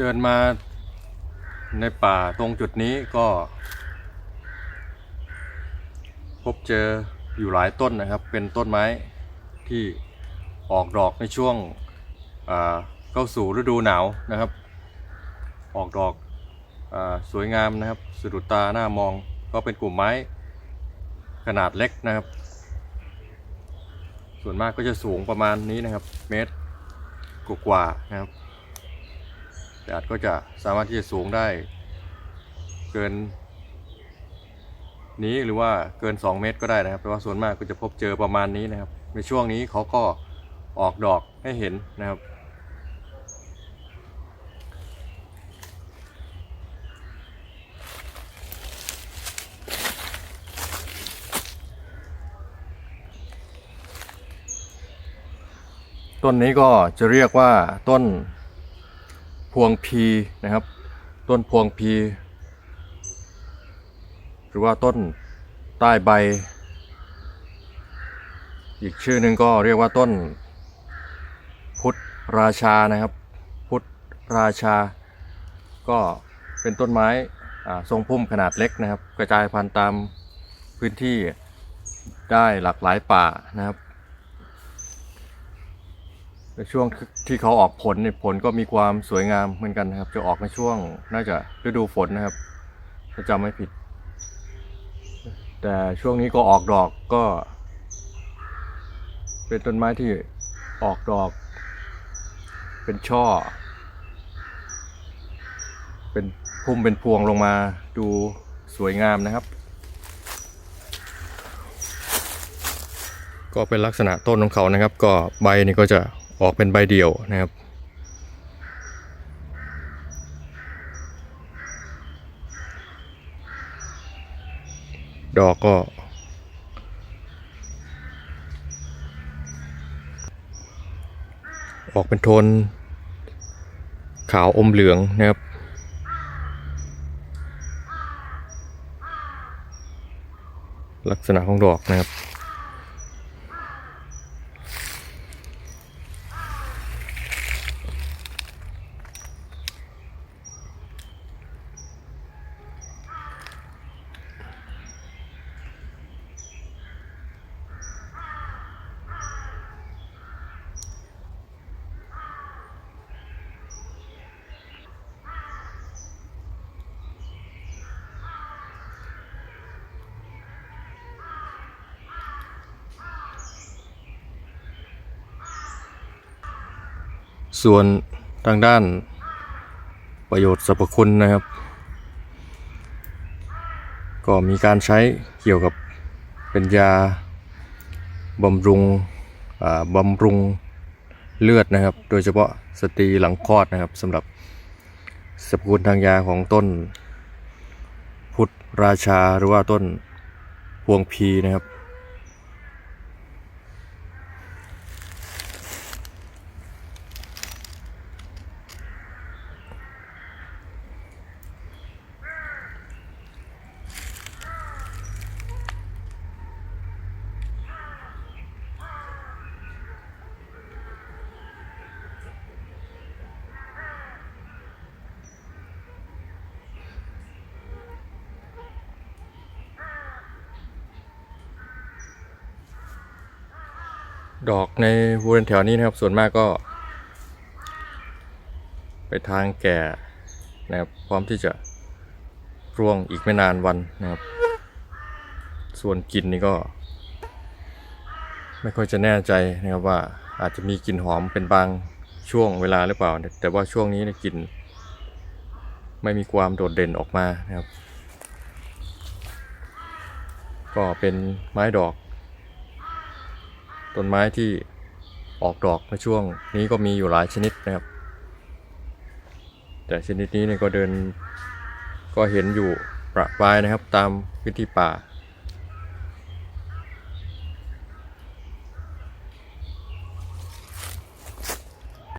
เดินมาในป่าตรงจุดนี้ก็ พบเจออยู่หลายต้นนะครับ เป็นต้นไม้ที่ออกดอกในช่วงเข้าสู่ฤดูหนาวนะครับ ออกดอกอสวยงามนะครับสะดุดตาหน้ามองก็เป็นกลุ่มไม้ขนาดเล็กนะครับ ส่วนมากก็จะสูงประมาณนี้นะครับ เมตรกว่าๆนะครับ แต่ก็จะสามารถที่จะสูงได้ เกิน นี้หรือว่าเกิน 2 เมตรก็ได้นะครับ แต่ว่าส่วนมากก็จะพบเจอประมาณนี้นะครับ ในช่วงนี้เขาก็ออกดอกให้เห็นนะครับ ต้นนี้ก็จะเรียกว่าต้น พวงพีนะครับ ต้นพวงพี หรือว่าต้นใต้ใบ อีกชื่อหนึ่งก็เรียกว่าต้น พุทธราชานะครับ พุทธราชา ก็เป็นต้นไม้ทรงพุ่มขนาดเล็กนะครับ กระจายพันธุ์ตามพื้นที่ได้หลากหลายป่านะครับ ในช่วงที่เขาออกผลเนี่ยผลก็มีความสวยงามเหมือนกันนะครับ จะออกในช่วงน่าจะฤดูฝนนะครับถ้าจำไม่ผิด แต่ช่วงนี้ก็ออกดอกก็ เป็นต้นไม้ที่ออกดอก เป็นช่อ เป็นพุ่มเป็นพวงลงมาดูสวยงามนะครับ ก็เป็นลักษณะต้นของเขานะครับ ก็ใบนี่ก็จะ ออกเป็นใบเดี่ยวนะครับ ดอกก็ ออกเป็นโทน ขาวอมเหลืองนะครับลักษณะของดอกนะครับ ส่วนทางด้านประโยชน์สรรพคุณนะครับ ก็มีการใช้เกี่ยวกับเป็นยาบำรุงอ่าบำรุงเลือดนะครับ โดยเฉพาะสตรีหลังคลอดนะครับสำหรับสรรพคุณทางยาของต้น พุทธราชาหรือว่าต้นพวงพีนะครับ ดอกในบริเวณแถวนี้นะครับ ส่วนมากก็ ไปทางแก่นะครับพร้อมที่จะร่วงอีกไม่นานวันนะครับ ส่วนกลิ่นนี่ก็ ไม่ค่อยจะแน่ใจนะครับว่าอาจจะมีกลิ่นหอมเป็นบางช่วงเวลาหรือเปล่า แต่ว่าช่วงนี้นกลิ่นไม่มีความโดดเด่นออกมานะครับ ก็เป็นไม้ดอก ต้นไม้ที่ออกดอกในช่วงนี้ก็มีอยู่หลายชนิดนะครับ แต่ชนิดนี้เนี่ยก็เดินก็เห็นอยู่ประปรายนะครับ ตามพื้นที่ป่า